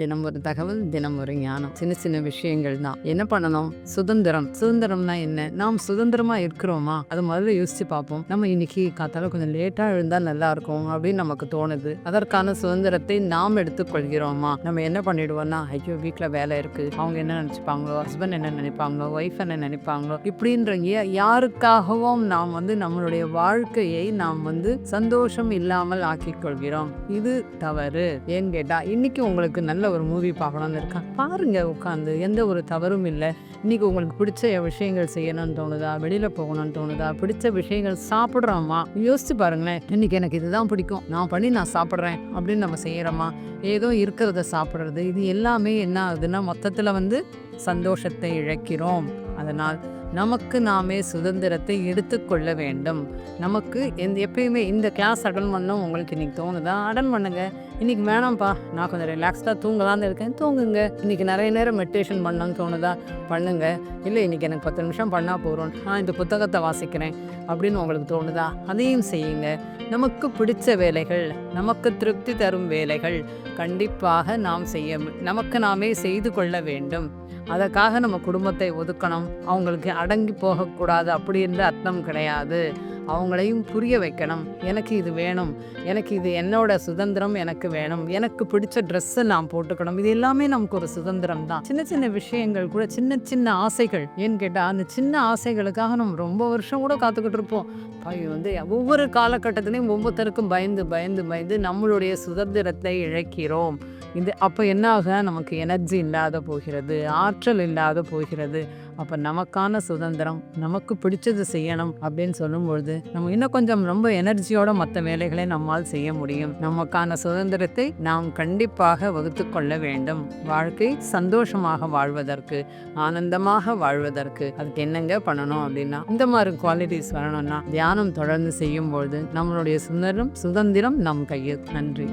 தினம் ஒரு தகவல் தினம் ஒரு ஞானம். சின்ன சின்ன விஷயங்கள் தான். என்ன பண்ணணும்? சுதந்திரம். சுதந்திரம்னா என்ன? நாம் சுதந்திரமா இருக்கிறோமா? அது முதல்ல யோசிச்சு பார்ப்போம். நம்ம இன்னைக்கு காத்தால கொஞ்சம் லேட்டா எழுந்தா நல்லா இருக்கும் அப்படின்னு நமக்கு தோணுது. அதற்கான சுதந்திரத்தை நாம் எடுத்துக்கொள்கிறோமா? நம்ம என்ன பண்ணிடுவோம்னா ஐயோ வீட்ல வேலை இருக்கு. அவங்க என்ன நினைச்சுப்பாங்களோ? ஹஸ்பண்ட் என்ன நினைப்பாங்களோ? ஒய்ஃப் என்ன நினைப்பாங்களோ? இப்படின்ற யாருக்காகவும் நாம் வந்து நம்மளுடைய வாழ்க்கையை நாம் வந்து சந்தோஷம் இல்லாமல் ஆக்கிக் கொள்கிறோம் இது தவறு. ஏன்னு கேட்டா இன்னைக்கு உங்களுக்கு நல்ல ஒரு மூவி பார்க்கணும்னு இருக்கான். பாருங்க உட்காந்து எந்த ஒரு தவறும் இல்லை. இன்றைக்கி உங்களுக்கு பிடிச்ச விஷயங்கள் செய்யணும்னு தோணுதா? வெளியில் போகணும்னு தோணுதா? பிடிச்ச விஷயங்கள் சாப்பிட்றோமா? யோசிச்சு பாருங்களேன். இன்றைக்கி எனக்கு இதுதான் பிடிக்கும். நான் பண்ணி நான் சாப்பிட்றேன் அப்படின்னு நம்ம செய்கிறோமா ஏதோ இருக்கிறத சாப்பிட்றது. இது எல்லாமே என்ன ஆகுதுன்னா மொத்தத்தில் வந்து சந்தோஷத்தை இழக்கிறோம். அதனால் நமக்கு நாமே சுதந்திரத்தை எடுத்துக்கொள்ள வேண்டும். நமக்கு எந்த எப்பயுமே இந்த கிளாஸ் அட்டன் பண்ணணும் உங்களுக்கு இன்றைக்கி தோணுதா? அட்டன் பண்ணுங்கள் இன்றைக்கி வேணாம்ப்பா. நான் கொஞ்சம் ரிலாக்ஸ்டாக தூங்கலான்னு இருக்கேன். தூங்குங்க. இன்றைக்கி நிறைய நேரம் மெடிடேஷன் பண்ணணும்னு தோணுதா? பண்ணுங்கள் இல்லை இன்றைக்கி எனக்கு பத்து நிமிஷம் பண்ணால் போகிறோம் நான் இந்த புத்தகத்தை வாசிக்கிறேன் அப்படின்னு உங்களுக்கு தோணுதா? அதையும் செய்யுங்க. நமக்கு பிடிச்ச வேலைகள் நமக்கு திருப்தி தரும் வேலைகள் கண்டிப்பாக நாம் செய்ய நமக்கு நாமே செய்து கொள்ள வேண்டும். அதற்காக நம்ம குடும்பத்தை ஒதுக்கணும். அவங்களுக்கு அடங்கி போகக்கூடாது அப்படின்ற அர்த்தம் கிடையாது. அவங்களையும் புரிய வைக்கணும். எனக்கு இது வேணும். எனக்கு இது என்னோட சுதந்திரம் எனக்கு வேணும். எனக்கு பிடிச்ச ட்ரெஸ்ஸை நான் போட்டுக்கணும். இது எல்லாமே நமக்கு ஒரு சுதந்திரம் தான். சின்ன சின்ன விஷயங்கள் கூட சின்ன சின்ன ஆசைகள். ஏன்னு கேட்டால் அந்த சின்ன ஆசைகளுக்காக நம்ம ரொம்ப வருஷம் கூட காத்துக்கிட்டு இருப்போம். ஐயோ வந்து ஒவ்வொரு காலகட்டத்திலையும் ஒவ்வொருத்தருக்கும் பயந்து பயந்து பயந்து நம்மளுடைய சுதந்திரத்தை இழக்கிறோம். இது அப்போ என்ன ஆக? நமக்கு எனர்ஜி இல்லாத போகிறது ஆற்றல் இல்லாத போகிறது. அப்போ நமக்கான சுதந்திரம் நமக்கு பிடிச்சது செய்யணும் அப்படின்னு சொல்லும்பொழுது நம்ம இன்னும் கொஞ்சம் ரொம்ப எனர்ஜியோட மற்ற வேலைகளை நம்மால் செய்ய முடியும். நமக்கான சுதந்திரத்தை நாம் கண்டிப்பாக வகுத்து கொள்ள வேண்டும். வாழ்க்கை சந்தோஷமாக வாழ்வதற்கு ஆனந்தமாக வாழ்வதற்கு அதுக்கு என்னங்க பண்ணணும் அப்படின்னா இந்த மாதிரி குவாலிட்டிஸ் வரணும்னா தியானம் தொடர்ந்து செய்யும் பொழுது நம்மளுடைய சுதந்திரம் சுதந்திரம் நம் கையில். நன்றி.